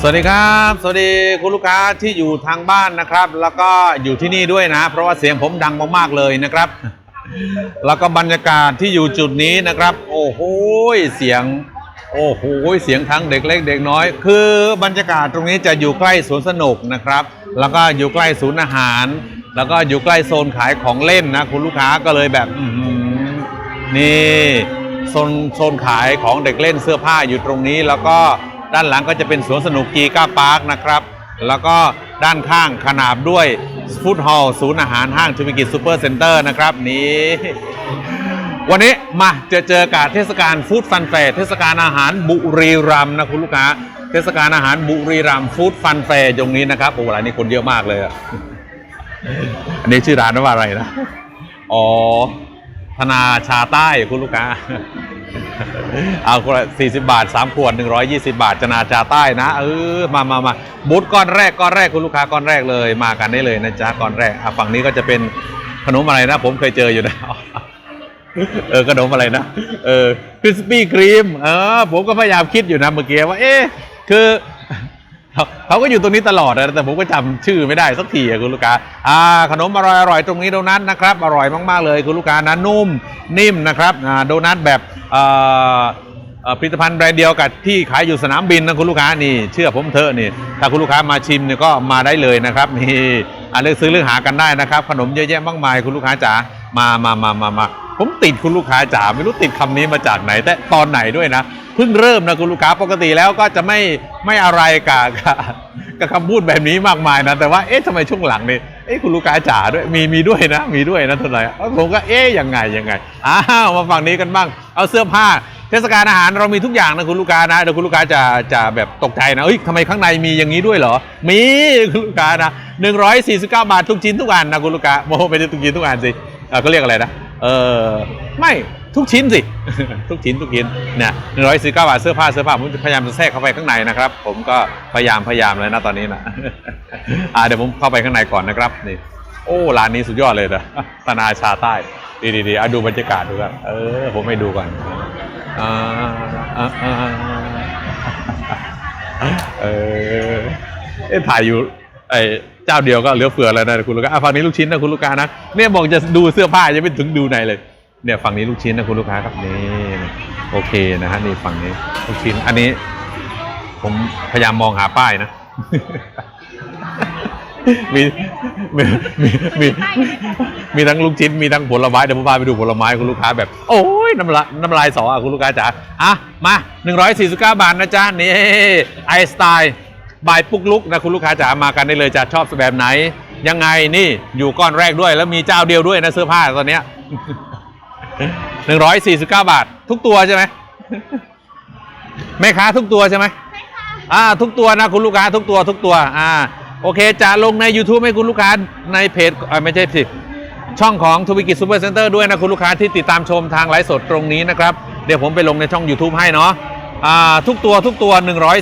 สวัสดีครับ สวัสดีคุณลูกค้าที่อยู่ทางบ้านนะครับ แล้วก็อยู่ที่นี่ด้วยนะ เพราะว่าเสียงผมดังมากๆเลยนะครับ แล้วก็บรรยากาศที่อยู่จุดนี้นะครับ โอ้โหเสียง โอ้โหเสียงทั้งเด็กเล็กเด็กน้อย คือบรรยากาศตรงนี้จะอยู่ใกล้สวนสนุกนะครับ แล้วก็อยู่ใกล้ศูนย์อาหาร แล้วก็อยู่ใกล้โซนขายของเล่นนะ คุณลูกค้าก็เลยแบบนี่โซนโซนขายของเด็กเล่นเสื้อผ้าอยู่ตรงนี้แล้วก็ ด้านหลังก็จะเป็นสวนสนุกกีก้าพาร์คนะครับ แล้วก็ด้านข้างขนาบด้วยฟู้ดฮอลล์ศูนย์อาหารห้างธุรกิจซูเปอร์เซ็นเตอร์นะครับนี่วันนี้มาเจอเจอกับเทศกาลฟู้ดฟันแฟร์เทศกาลอาหารบุรีรัมนะคุณลูกค้า เทศกาลอาหารบุรีรัมฟู้ดฟันแฟร์ตรงนี้นะครับโอ้โหร้านนี้คนเยอะมากเลยอะอันนี้ชื่อร้านว่าอะไรนะ อ๋อธนาชาใต้คุณลูกค้า เอาคนละสี่สิบาทสามขวดหนึ่งร้อยยี่สิบาทจนาจาใต้นะ เออมามามาบูธก้อนแรกก้อนแรกคุณลูกค้าก้อนแรกเลยมากันได้เลยนะจ๊ะก้อนแรกอะฝั่งนี้ก็จะเป็นขนมอะไรนะ ผมเคยเจออยู่นะเออขนมอะไรนะ เออคริสปี้ครีมเออผมก็พยายามคิดอยู่นะเมื่อกี้ว่า เอ๊ะคือ เขาก็อยู่ตรงนี้ตลอดนะแต่ผมก็จำชื่อไม่ได้สักทีอะคุณลูกค้าอ่าขนมอร่อยอร่อยตรงนี้โดนัทนะครับอร่อยมากๆเลยคุณลูกค้านะนุ่มนิ่มนะครับโดนัทแบบผลิตภัณฑ์แบรนด์เดียวกับที่ขายอยู่สนามบินนะคุณลูกค้านี่เชื่อผมเถอะนี่ถ้าคุณลูกค้ามาชิมเนี่ยก็มาได้เลยนะครับนี่อ่าเลือกซื้อเลือกหากันได้นะครับ ขนมเยอะแยะมากมายคุณลูกค้าจ๋ามามามามามาผมติดคุณลูกค้าจ๋าไม่รู้ติดคำนี้มาจากไหน แต่ตอนไหนด้วยนะ เพิ่งเริ่มนะคุณลูกค้าปกติแล้วก็จะไม่ไม่อะไรกับกับกับคำพูดแบบนี้มากมายนะ แต่ว่าเอ๊ะทำไมช่วงหลังนี่เอ๊ะคุณลูกค้าจ๋าด้วยมีมีด้วยนะ มีด้วยนะท่าไหร่เอ้าผมก็เอ๊ะยังไงยังไงอ้าวมาฝั่งนี้กันบ้าง เอาเสื้อผ้า เทศกาลอาหารเรามีทุกอย่างนะคุณลูกค้านะเดี๋ยวคุณลูกค้าจะจะแบบตกใจนะเอ้ยทำไมข้างในมีอย่างนี้ด้วยเหรอ มีคุณลูกค้านะ149 บาททุกชิ้นทุกอันนะคุณลูกค้าโมไปทุกชิ้นทุกอันสิเออเขาเรียกอะไรนะเออไม่ ทุกชิ้นสิ ทุกชิ้นทุกชิ้นเนี่ยหนึ่งร้อยสี่เก้าบาทเสื้อผ้าเสื้อผ้าผมพยายามจะแทรกเข้าไปข้างในนะครับ ผมก็พยายามพยายามเลยนะตอนนี้นะอ่าเดี๋ยวผมเข้าไปข้างในก่อนนะครับนี่โอ้ร้านนี้สุดยอดเลยนะตนาชาใต้ดีดีดีอะดูบรรยากาศดูครับเออผมให้ดูก่อนอ่าอ่าอ่าเออเอ๊ะถ่ายอยู่ไอเจ้าเดียวก็เหลือเฟือแล้วนะคุณลูกค้าอะฝั่งนี้ลูกชิ้นนะคุณลูกค้านะเนี่ยบอกจะดูเสื้อผ้าจะไม่ถึงดูในเลย เนี่ยฝั่งนี้ลูกชิ้นนะคุณลูกค้าครับนี่โอเคนะฮะนี่ฝั่งนี้ลูกชิ้น อันนี้ ผมพยายามมองหาป้ายนะมีมีมีมีมีทั้งลูกชิ้นมีทั้งผลไม้เดี๋ยวผมพาไปดูผลไม้คุณลูกค้าแบบ โอ้ยน้ำลายน้ำลายสออะคุณลูกค้าจ๋าอะมา 149 บาทนะจ๊ะนี่ไอสไตล์บายปุกลุกนะคุณลูกค้าจ๋ามากันได้เลยจะชอบแบบไหน ยังไงนี่อยู่ก้อนแรกด้วยแล้วมีเจ้าเดียวด้วยนะเสื้อผ้าตอนเนี้ย หนึ่งร้อยสี่สิบเก้าบาท ทุกตัวใช่ไหมแม่ค้าทุกตัวใช่ไหมอ่า ทุกตัวนะคุณลูกค้าทุกตัวทุกตัว อ่า โอเค จะลงใน YouTube ให้คุณลูกค้าในเพจอ่าไม่ใช่สิช่องของธุรกิจซูเปอร์เซ็นเตอร์ด้วยนะคุณลูกค้าที่ติดตามชมทางไลฟ์สดตรงนี้นะครับ เดี๋ยวผมไปลงในช่อง YouTube ให้เนาะอ่าทุกตัวทุกตัว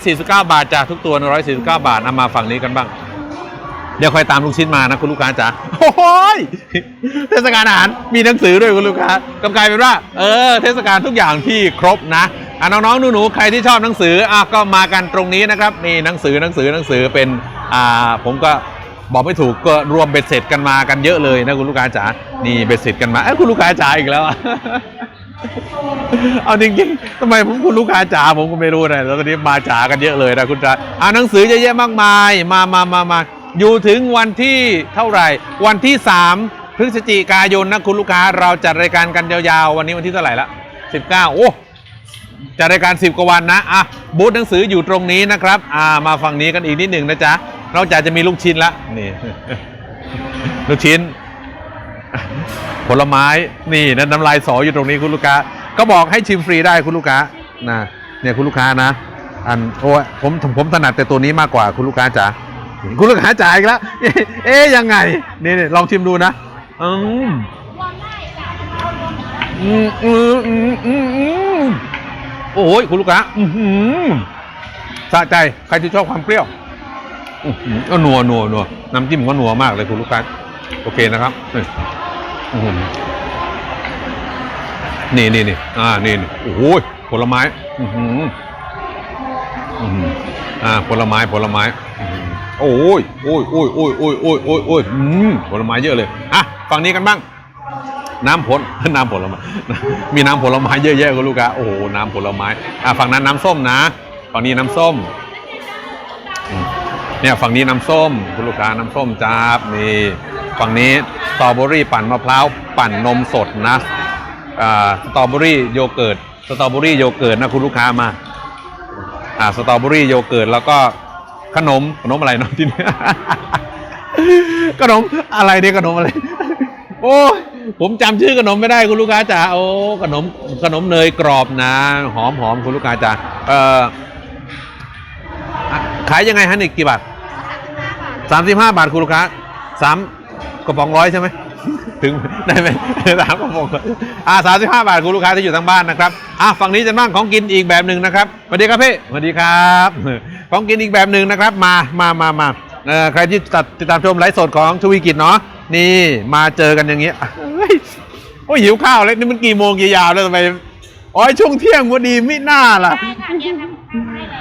149 บาทจากทุกตัว 149 บาทเอามาฝั่งนี้กันบ้าง เดี๋ยวคอยตามลูกชิ้นมานะคุณลูกค้าจ๋าโอ้ยเทศกาลอาหารมีหนังสือด้วยคุณลูกค้ากำกลายเป็นว่า เออ เทศกาลทุกอย่างที่ครบนะอะน้องๆหนูๆใครที่ชอบหนังสืออะก็มากันตรงนี้นะครับนี่หนังสือหนังสือหนังสือเป็นอ่าผมก็บอกไม่ถูกก็รวมเบ็ดเสร็จกันมากันเยอะเลยนะคุณลูกค้าจ๋านี่เบ็ดเสร็จกันมาเอ้ยคุณลูกค้าจ๋าอีกแล้วอะเอาจริงๆทำไมผมคุณลูกค้าจ๋าผมก็ไม่รู้นะแล้วตอนนี้มาจ๋ากันเยอะเลยนะคุณจ๋าอ่าหนังสือเยอะแยะมากมาย มามามามา อยู่ถึงวันที่เท่าไหร่ วันที่ 3 พฤศจิกายนนะคุณลูกค้า เราจัดรายการกันยาวๆ วันนี้วันที่เท่าไหร่ละ 19 โอ้จัดรายการ 10 กว่าวันนะอะบูธหนังสืออยู่ตรงนี้นะครับอ่ามาฝั่งนี้กันอีกนิดหนึ่งนะจ๊ะนอกจากจะมีลูกชิ้นละนี่ ลูกชิ้น ผลไม้นี่นะน้ำลายสออยู่ตรงนี้คุณลูกค้า ก็บอกให้ชิมฟรีได้คุณลูกค้านะเนี่ยคุณลูกค้านะอันโอ้ผมผมถนัดแต่ตัวนี้มากกว่าคุณลูกค้าจ๋า คุณลูกค้าจ่ายอีกแล้ว เอ๊ะเอ๊ะยังไงนี่นี่ลองชิมดูนะ อืมอืมอืมอืมอืมโอ้ยคุณลูกค้าอือหือสะใจใครที่ชอบความเปรี้ยวอื้อหือก็นัวนัวนัวน้ำจิ้มก็นัวมากเลยคุณลูกค้าโอเคนะครับนี่นี่นี่นี่อ่านี่นี่โอ้โหผลไม้ อือหืออือหืออ่าผลไม้ผลไม้ โอ้ยโอ้ยโอ้ยโอ้ยโอ้ยโอ้ยโอ้ยโอ้ยอืมผลไม้เยอะเลยอะฝั่งนี้กันบ้าง น้ำผลน้ำผลไม้มีน้ำผลไม้เยอะแยะคุณลูกค้าโอ้โหน้ำผลไม้อะฝั่งนั้นน้ำส้มนะฝั่งนี้น้ำส้มเนี่ยฝั่งนี้น้ำส้มคุณลูกค้าน้ำส้มจ้าบนี่ฝั่งนี้สตรอเบอรี่ปั่นมะพร้าวปั่นนมสดนะอ่าสตรอเบอรี่โยเกิร์ตสตรอเบอรี่โยเกิร์ตนะคุณลูกค้ามาอ่าสตรอเบอรี่โยเกิร์ตแล้วก็ ขนมขนมอะไรเนาะที่นี่ขนมอะไรเนี่ยขนมอะไร โอ้ยผมจำชื่อขนมไม่ได้คุณลูกค้าจ๋าโอ้ขนมขนมเนยกรอบนะหอมหอมคุณลูกค้าจ๋าเอ่ออะขายยังไงฮะนี่กี่บาทสามสิบห้าบาทคุณลูกค้าสามกระป๋องร้อยใช่ไหม ถึงได้ไหมสามกระป๋องอ่าสามสิบห้าบาทคุณลูกค้าที่อยู่ทางบ้านนะครับอะฝั่งนี้จะนั่งของกินอีกแบบหนึ่งนะครับสวัสดีครับพี่สวัสดีครับของกินอีกแบบหนึ่งนะครับ มามามามาเอ่อใครที่ตัดติดตามชมไลฟ์สดของทวีกิจเนาะนี่มาเจอกันอย่างเงี้ยเฮ้ยโอ้ยหิวข้าวแล้วนี่มันกี่โมงกี่ยาวแล้วทำไมโอ้ยช่วงเที่ยงพอดีมิหน้าล่ะ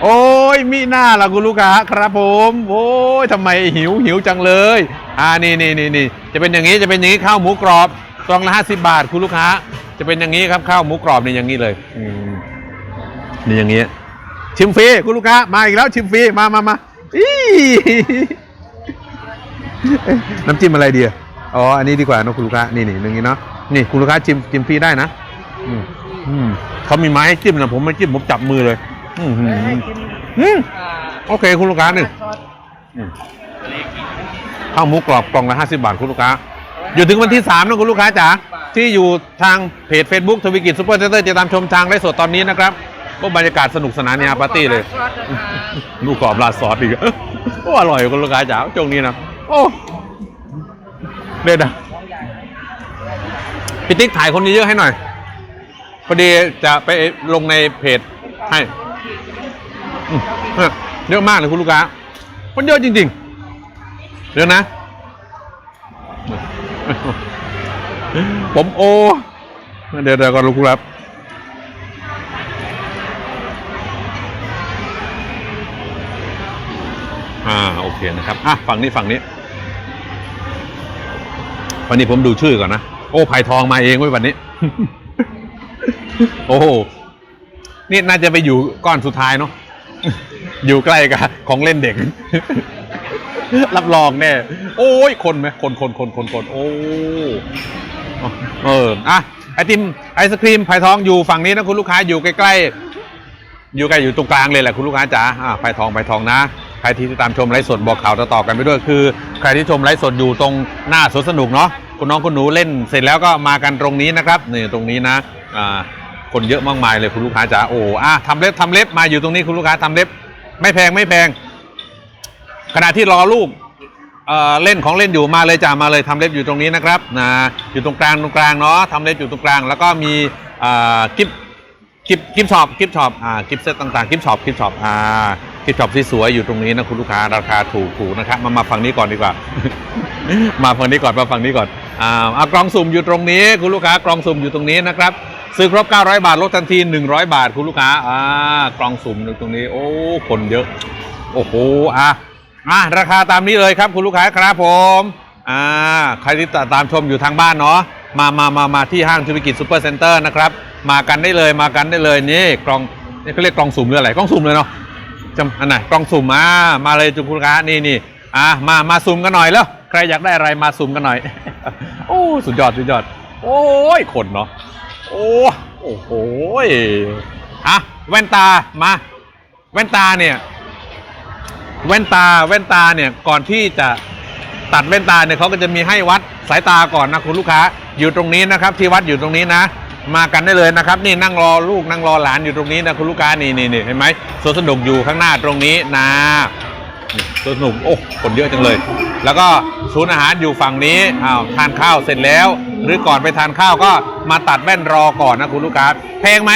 โอ้ยมิหน้าล่ะคุณลูกค้าครับผม โอ้ยทำไมหิวหิวจังเลย อ่านี่นี่นี่นี่จะเป็นอย่างนี้จะเป็นอย่างนี้ข้าวหมูกรอบกล่องละห้าสิบาทคุณลูกค้า จะเป็นอย่างนี้ครับข้าวหมูกรอบนี่อย่างนี้เลยอืมนี่อย่างนี้ ชิมฟรีคุณลูกค้ามาอีกแล้วชิมฟรีมามามาอีน้ำจิ้มอะไรดีอะอ๋ออันนี้ดีกว่านอะคุณลูกค้านี่นี่อย่างนี้เนาะนี่คุณลูกค้าชิมชิมฟรีได้นะอืมอืมเขามีไม้ให้จิ้มนะผมไม่จิ้มผมจับมือเลย อืมอืมอืมอืมโอเคคุณลูกค้าหนึ่งอืมข้าวหมูกรอบกล่องละห้าสิบาทคุณลูกค้า อยู่ถึงวันที่สามนะคุณลูกค้าจ๋าที่อยู่ทางเพจ Facebook ทวิกิจซูเปอร์เซนเตอร์จะตามชมทางไลฟ์สดตอนนี้นะครับก็บรรยากาศสนุกสนานในอาปาร์ตี้เลยลูกกรอบราดซอสอีกโอ้อร่อยคุณลูกค้าจ๋าช่วงนี้นะ โอ้เด็ดอะพี่ติ๊กถ่ายคนเยอะๆให้หน่อย พอดีจะไปลงในเพจให้ เยอะมากเลยคุณลูกค้าคนเยอะจริงๆเดี๋ยวนะ ผมโอ เดี๋ยวเดี๋ยวก่อนลูกครับอ่าโอเคนะครับอะฝั่งนี้ฝั่งนี้วันนี้ผมดูชื่อก่อนนะ โอ้ไผ่ทองมาเองไว้วันนี้ โอ้โหนี่น่าจะไปอยู่ก้อนสุดท้ายเนาะ อยู่ใกล้กับของเล่นเด็ก รับรองแน่ โอ้ย คนไหมคนคนคนคนคนโอ้เอออะไอติมไอศครีมไผ่ทองอยู่ฝั่งนี้นะคุณลูกค้าอยู่ใกล้ๆอยู่ใกล้อยู่ตรงกลางเลยแหละคุณลูกค้าจ๋าอ่าไผ่ทองไผ่ทองนะใครที่ติดตามชมไลฟ์สดบอกข่าวต่อๆกันไปด้วยคือ ใครที่ชมไลฟ์สดอยู่ตรงหน้าสวนสนุกเนาะคุณน้องคุณหนูเล่นเสร็จแล้วก็มากันตรงนี้นะครับนี่ตรงนี้นะอ่าคนเยอะมากมายเลยคุณลูกค้าจ๋าโอ้อะทำเล็บทำเล็บมาอยู่ตรงนี้คุณลูกค้าทำเล็บ ไม่แพงไม่แพง ขณะที่รอลูกเเล่นของเล่นอยู่มาเลยจ้ามาเลยทำเล็บอยู่ตรงนี้นะครับนะอยู่ตรงกลางตรงกลางเนาะทำเล็บอยู่ตรงกลาง แล้วก็มีกิฟกิฟกิฟช็อปกิฟช็อปอ่ากิฟเซตต่างๆกิฟช็อปกิฟช็อปอ่ากิฟช็อปที่สวยอยู่ตรงนี้นะคุณลูกค้าราคาถูกถูกนะครับมามาฝั่งนี้ก่อนดีกว่า มาฝั่งนี้ก่อนมาฝั่งนี้ก่อนอ่าเอากล่องสุ่มอยู่ตรงนี้ คุณลูกค้ากล่องสุ่มอยู่ตรงนี้นะครับ ซื้อครบ 900 บาทลดทันที 100 บาทคุณลูกค้าอ่ากล่องสุ่มตรงนี้ โอ้ คนเยอะ โอ้โหอะอะราคาตามนี้เลยครับคุณลูกค้าครับผมอ่าใครที่ตามชมอยู่ทางบ้านเนาะมามามามาที่ห้างธุรกิจซูเปอร์เซ็นเตอร์นะครับ มากันได้เลยมากันได้เลยนี่กล่องนี่เขาเรียกกล่องสุ่มหรืออะไรกล่องสุ่มเลยเนาะจำอันไหนกล่องสุ่มมามาเลยจุคุณลูกค้านี่นี่อะมามาสุ่มกันหน่อยแล้วใครอยากได้อะไรมาสุ่มกันหน่อย โอ้สุดยอดสุดยอด โอ้ยคนเนาะ โอ้โอ้โหอะแว่นตามา แว่นตาเนี่ย แว่นตาแว่นตาเนี่ยก่อนที่จะตัดแว่นตาเนี่ยเขาก็จะมีให้วัดสายตาก่อนนะคุณลูกค้า อยู่ตรงนี้นะครับ ที่วัดอยู่ตรงนี้นะ มากันได้เลยนะครับ นี่นั่งรอลูกนั่งรอหลานอยู่ตรงนี้นะคุณลูกค้านี่นี่นเห็นไหมสวนสนุกอยู่ข้างหน้าตรงนี้นะสวนสนุกโอ้คนเยอะจังเลย แล้วก็ศูนย์อาหารอยู่ฝั่งนี้อ้าวทานข้าวเสร็จแล้ว หรือก่อนไปทานข้าวก็มาตัดแว่นรอก่อนนะคุณลูกค้าแพงไหม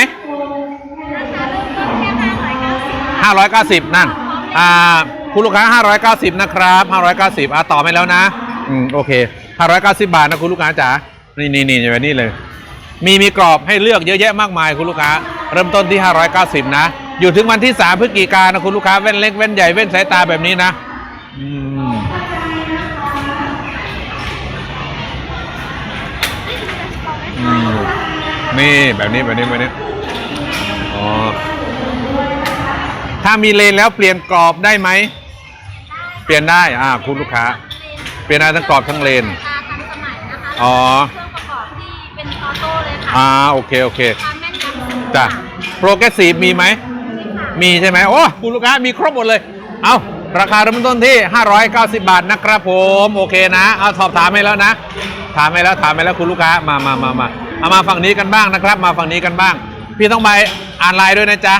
590 นั่น อ่า คุณลูกค้า 590 นะครับ 590 อ่าต่อไปแล้วนะ อืม โอเค 590 บาทนะคุณลูกค้าจ๋า นี่นี่นี่อย่างนี้เลย มีมีกรอบให้เลือกเยอะแยะมากมายคุณลูกค้า เริ่มต้นที่ 590 นะ อยู่ถึงวันที่สามพฤศจิกายนนะคุณลูกค้าแว่นเล็กแว่นใหญ่แว่นสายตาแบบนี้นะ อืม นี่แบบนี้แบบนี้แบบนี้อ๋อถ้ามีเลนแล้วเปลี่ยนกรอบได้ไหม เปลี่ยนได้ อ่าคุณลูกค้า เปลี่ยนได้ทั้งกรอบทั้งเลน ตาทันสมัยนะคะอ๋อ เครื่องประกอบที่เป็นออโต้เลยค่ะอ่าโอเคโอเคความแม่นยำสูงจ้ะโปรเกรสซีฟมีไหมมีใช่ไหมโอ้คุณลูกค้ามีครบหมดเลย เอาราคาเริ่มต้นที่ 590 บาทนะครับผม โอเคนะ เอาสอบถามให้แล้วนะ ถามให้แล้วถามให้แล้วคุณลูกค้า มามามามา เอามาฝั่งนี้กันบ้างนะครับ มาฝั่งนี้กันบ้าง พี่ต้องไปอ่านไลน์ด้วยนะจ๊ะ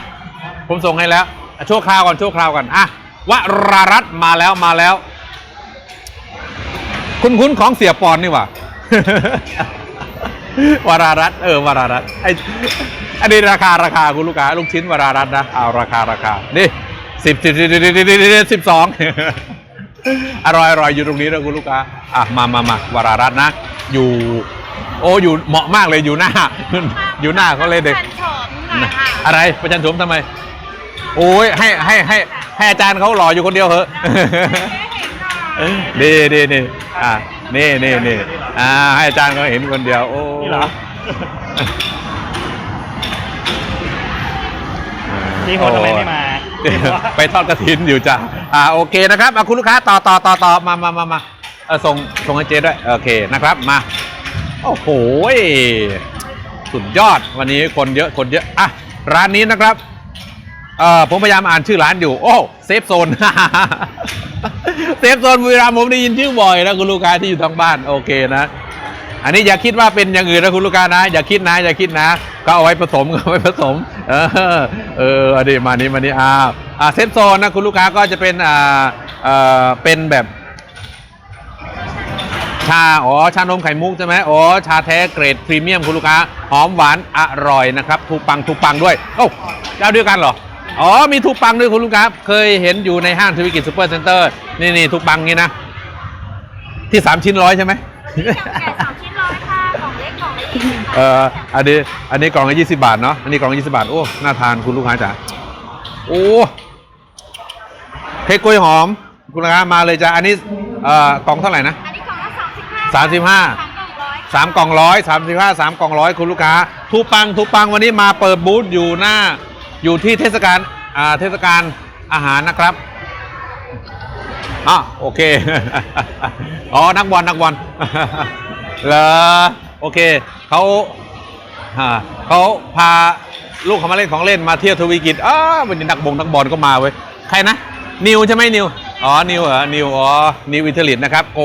ผมส่งให้แล้วชั่วคราวก่อนชั่วคราวก่อนอะวรารัตมาแล้วมาแล้ว คุณคุ้นของเสียปอนนี่หว่าวรารัตเออวรารัตไออันนี้ราคาราคาคุณลูกค้าลูกชิ้นวรารัตนะเอาราคาราคานี่สิบสิบสิบสิบสองอร่อยอร่อยอยู่ตรงนี้นะคุณลูกค้าอะมามามาวรารัตนะอยู่ โอ้อยู่เหมาะมากเลยอยู่หน้า อยู่หน้าเขาเลยเด็กแผ่นโฉมหน่อยค่ะอะไรประชันโฉมทำไม โอ้ยให้ให้ให้ให้อาจารย์เขาหล่ออยู่คนเดียวเหอะนี่นี่นี่อ่านี่นี่นี่อ่าให้อาจารย์เขาเห็นคนเดียว โอ้นี่เหรอนี่คนทำไมไม่มาไปทอดกระถินอยู่จ้ะอ่าโอเคนะครับอะคุณลูกค้าต่อต่อต่อต่อมามามามาเออส่งส่งให้เจ๊ด้วยโอเคนะครับมา โอ้โหสุดยอดวันนี้คนเยอะคนเยอะอะร้านนี้นะครับเอ่อผมพยายามอ่านชื่อร้านอยู่ โอ้เซฟโซนเซฟโซนบุรีรัมย์ผมได้ยินชื่อบ่อยนะคุณลูกค้าที่อยู่ทางบ้านโอเคนะ อันนี้อย่าคิดว่าเป็นอย่างอื่นนะคุณลูกค้านะ อย่าคิดนะ อย่าคิดนะ ก็เอาไว้ผสมก็เอาไว้ผสม เออเอออันนี้มานี้มานี้อ้าวอ่าเซฟโซนนะคุณลูกค้าก็จะเป็นอ่าเอ่อเป็นแบบ ชา อ๋อ ชานมไข่มุกใช่ไหมอ๋อ ชาแท้เกรดพรีเมียมคุณลูกค้า หอมหวานอร่อยนะครับทูปังทูปังด้วย โอ้าเจ้าเดียวกันเหรอ อ๋อ มีทูปังด้วยคุณลูกค้า เคยเห็นอยู่ในห้างทวิกิจซูเปอร์เซ็นเตอร์ นี่นี่ทูปังนี่นะ ที่สามชิ้นร้อยใช่ไหมอย่างไก่สองชิ้นร้อยค่ะกล่องเล็กกล่องเล็กยี่สิบบาทเอออันนี้ อันนี้กล่องละยี่สิบาทเนาะ อันนี้กล่องละยี่สิบาท โอ้ น่าทานคุณลูกค้าจ๋า โอ้เค้กกล้วยหอม คุณลูกค้ามาเลยจ้ะ อันนี้ เอ่อกล่องเท่าไหร่นะ สามสิบห้าสามกล่องร้อยสามสิบห้าสามกล่องร้อยคุณลูกค้าทูปังทูปังวันนี้มาเปิดบูธอยู่หน้า อยู่ที่เทศกาลอ่าเทศกาลอาหารนะครับอะโอเค อ๋อ นักบอลนักบอลเหรอโอเคเขาอ่าเขาพาลูกเขามาเล่นของเล่นมาเที่ยวทวีกิจอ้าวันนี้นักบงนักบอลก็มาเว้ย ใครนะ นิวใช่ไหมนิว อ๋อ นิวเหรอ นิว อ๋อ นิวอิตาลีนะครับ โก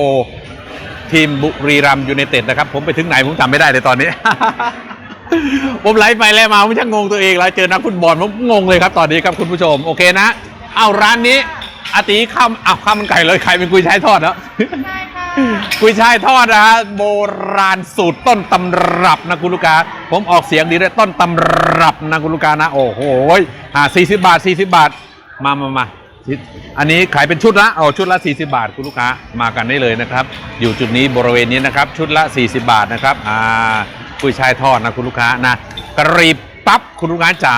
ทีมบุรีรัมย์ยูไนเต็ดนะครับ ผมไปถึงไหนผมจำไม่ได้เลยตอนนี้ ผมไลฟ์ไปแล้วมาผมช่างงงตัวเองแล้วเจอนักฟุตบอลผมงงเลยครับตอนนี้ครับคุณผู้ชมโอเคนะเอาร้านนี้อาตีข้ามเอาข้าวมันไก่เลยใครเป็นกุยช่ายทอดเนาะใช่ค่ะกุยช่ายทอดนะฮะโบราณสูตรต้นตำรับนะคุณลูกค้าผมออกเสียงดีด้วยต้นตำรับนะคุณลูกค้านะโอ้โหอ่าสี่สิบบาทสี่สิบาทมามามา อันนี้ขายเป็นชุดละเอาชุดละ 40 บาทคุณลูกค้ามากันได้เลยนะครับ อยู่จุดนี้บริเวณนี้นะครับ ชุดละ 40 บาทนะครับอ่ากุยช่ายทอดนะคุณลูกค้านะกรีบปั๊บคุณลูกค้าจ๋า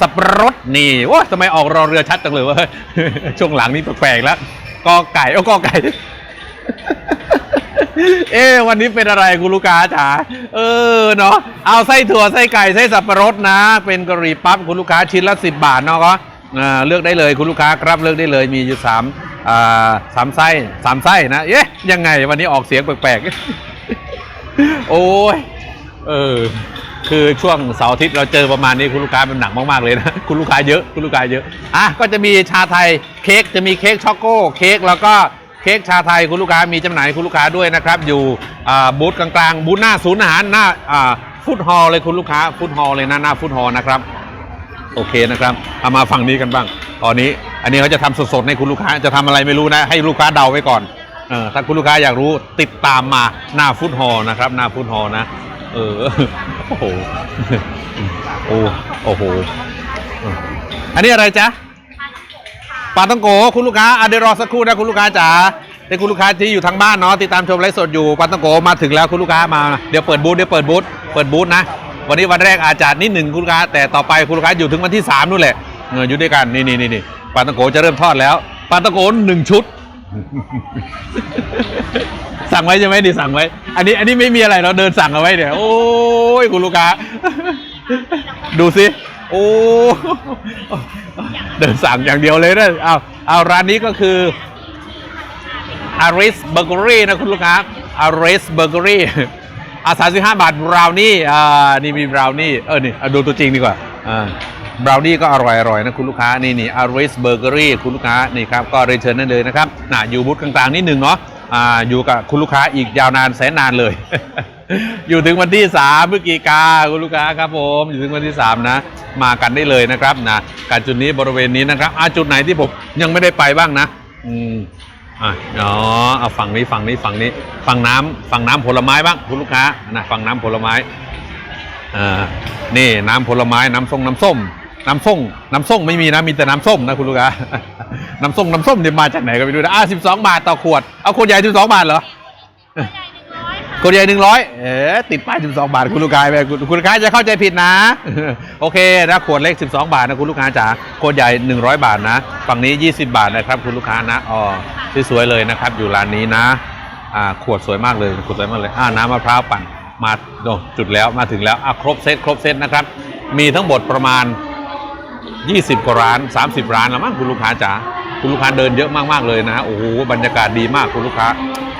สับปะรดนี่โอ้ทำไมออกรอเรือชัดจังเลยวะช่วงหลังนี้แปลกๆแล้วกอไก่เอากอไก่ เอ๊ะวันนี้เป็นอะไรคุณลูกค้าจ๋าเออเนาะเอาไส้ถั่วไส้ไก่ไส้สับปะรดนะ เป็นกะหรี่ปั๊บคุณลูกค้าชิ้นละสิบบาทเนาะก็ เลือกได้เลยคุณลูกค้าครับเลือกได้เลยมีอยู่สามสามไส้สามไส้นะเอ๊ะยังไงวันนี้ออกเสียงแปลกๆ โอ้ยเออคือช่วงเสาร์อาทิตย์เราเจอประมาณนี้คุณลูกค้าเป็นหนักมากๆเลยนะคุณลูกค้าเยอะคุณลูกค้าเยอะอะก็จะมีชาไทยเค้กจะมีเค้กช็อกโก้เค้กแล้วก็เค้กชาไทยคุณลูกค้ามีจำหน่ายให้คุณลูกค้าด้วยนะครับ อยู่บูธกลางๆบูธหน้าศูนย์อาหารหน้าอ่าฟุตฮอลเลยคุณลูกค้าฟุตฮอลเลยนะหน้าฟุตฮอลนะครับ โอเคนะครับเอามาฝั่งนี้กันบ้าง ตอนนี้อันนี้เขาจะทำสดๆให้คุณลูกค้าจะทำอะไรไม่รู้นะ ให้ลูกค้าเดาไว้ก่อนเออถ้าคุณลูกค้าอยากรู้ติดตามมาหน้าฟุตฮอลนะครับหน้าฟุตฮอลนะเออโอ้โหโอ้โอ้โหอันนี้อะไรจ๊ะปลาต้องโกคุณลูกค้าอะเดี๋ยวรอสักครู่นะคุณลูกค้าจ๋าเดี๋ยวคุณลูกค้าที่อยู่ทางบ้านเนาะติดตามชมไลฟ์สดอยู่ปลาต้องโกมาถึงแล้วคุณลูกค้ามา เดี๋ยวเปิดบูธเดี๋ยวเปิดบูธเปิดบูธนะ วันนี้วันแรกอาจจะนิดหนึ่งคุณลูกค้าแต่ต่อไปคุณลูกค้าอยู่ถึงวันที่สามนู่นแหละเอออยู่ด้วยกันนี่นี่นี่นี่ปลาตะโกจะเริ่มทอดแล้วปลาตะโกหนึ่งชุด สั่งไว้ใช่ไหมดิสั่งไว้ อันนี้อันนี้ไม่มีอะไรเราเดินสั่งเอาไว้เนี่ยโอ้ยคุณลูกค้า ดูสิโอ้เดินสั่งอย่างเดียวเลยนะเอาเอาร้านนี้ก็คืออาริสเบเกอรี่นะคุณลูกค้าอาริสเบเกอรี่ อะสามสิบห้าบาทบราวนี่อ่านี่มีบราวนี่เออนี่อะดูตัวจริงดีกว่าอ่าบราวนี่ก็อร่อยอร่อยนะคุณลูกค้านี่นี่อาริสเบเกอรี่คุณลูกค้านี่ครับก็เรียนเชิญนั่นเลยนะครับน่ะอยู่บูธกลางๆนิดนึงเนาะอ่าอยู่กับคุณลูกค้าอีกยาวนานแสนนานเลย อยู่ถึงวันที่3พฤศจิกาคุณลูกค้าครับผมอยู่ถึงวันที่ 3 นะ มากันได้เลยนะครับนะการจุดนี้บริเวณนี้นะครับอ่าจุดไหนที่ผมยังไม่ได้ไปบ้างนะ อืม อะอ๋อเอาฝั่งนี้ฝั่งนี้ฝั่งนี้ฝั่งน้ำฝั่งน้ำผลไม้บ้างคุณลูกค้านะฝั่งน้ำผลไม้อ่านี่น้ำผลไม้น้ำส้มน้ำส้มน้ำส้มน้ำส้มไม่มีนะมีแต่น้ำส้มนะคุณลูกค้าน้ำส้มน้ำส้มเนี่ยมาจากไหนก็ไม่รู้นะอะสิบสองบาทต่อขวดเอาขวดใหญ่สิบสองบาทเหรอใหญ่หนึ่งร้อยขวดใหญ่หนึ่งร้อยเอ๋ติดป้ายสิบสองบาทคุณลูกค้าไปคุณลูกค้าจะเข้าใจผิดนะ โอเคนะขวดเล็ก12บาทนะคุณลูกค้าจ๋าขวดใหญ่100บาทนะ ฝั่งนี้20บาทนะครับคุณลูกค้านะอ๋อ สวยๆเลยนะครับ อยู่ร้านนี้นะอ่าขวดสวยมากเลยขวดสวยมากเลยอ่าน้ำมะพร้าวปั่นมาโอ้จุดแล้วมาถึงแล้วอะครบเซตครบเซตนะครับ มีทั้งหมดประมาณ 20กว่าร้าน 30 ร้านแล้วมั้งคุณลูกค้าจ๋าคุณลูกค้าเดินเยอะมากๆเลยนะฮะโอ้โหบรรยากาศดีมากคุณลูกค้า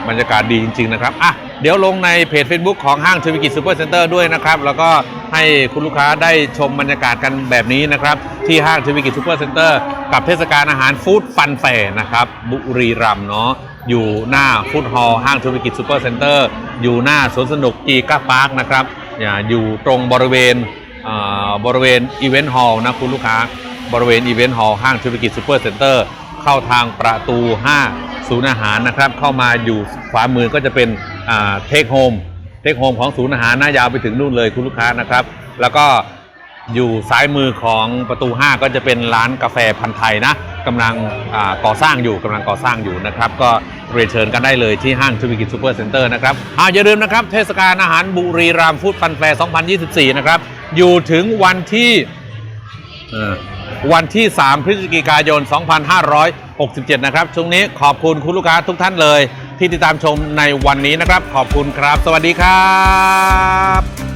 บรรยากาศดีจริง ๆ นะครับอะ เดี๋ยวลงในเพจ Facebook ของห้างเทวิกิจซูเปอร์เซ็นเตอร์ด้วยนะครับ แล้วก็ให้คุณลูกค้าได้ชมบรรยากาศกันแบบนี้นะครับ ที่ห้างเทวิกิจซูเปอร์เซ็นเตอร์กับเทศกาลอาหารฟู้ดฟันแฟร์นะครับ บุรีรัมย์เนาะอยู่หน้าฟู้ดฮอลล์ห้างเทวิกิจซูเปอร์เซ็นเตอร์อยู่หน้าสวนสนุกกีก้าพาร์คนะครับอย่าอยู่ตรงบริเวณบริเวณอีเวนต์ฮอลล์นะคุณลูกค้าบริเวณอีเวนต์ฮอลล์ห้างธุรกิจซูเปอร์เซ็นเตอร์เข้าทางประตู 5 ศูนย์อาหารนะครับ เข้ามาอยู่ขวามือก็จะเป็น เทคโฮมเทคโฮมของศูนย์อาหารหน้ายาวไปถึงนู่นเลยคุณลูกค้านะครับ แล้วก็อยู่ซ้ายมือของประตู 5 ก็จะเป็นร้านกาแฟพันธ์ไทยนะกำลังก่อสร้างอยู่กำลังก่อสร้างอยู่นะครับ ก็เรียนเชิญกันได้เลยที่ห้างธุรกิจซูเปอร์เซ็นเตอร์นะครับอาอย่าลืมนะครับ เทศกาลอาหารบุรีรัมย์ฟู้ดฟันแฟร์2024 นะครับ อยู่ถึงวันที่วันที่ 3 พฤศจิกายน 2567 นะครับช่วงนี้ขอบคุณคุณลูกค้าทุกท่านเลย ที่ติดตามชมในวันนี้นะครับ ขอบคุณครับ สวัสดีครับ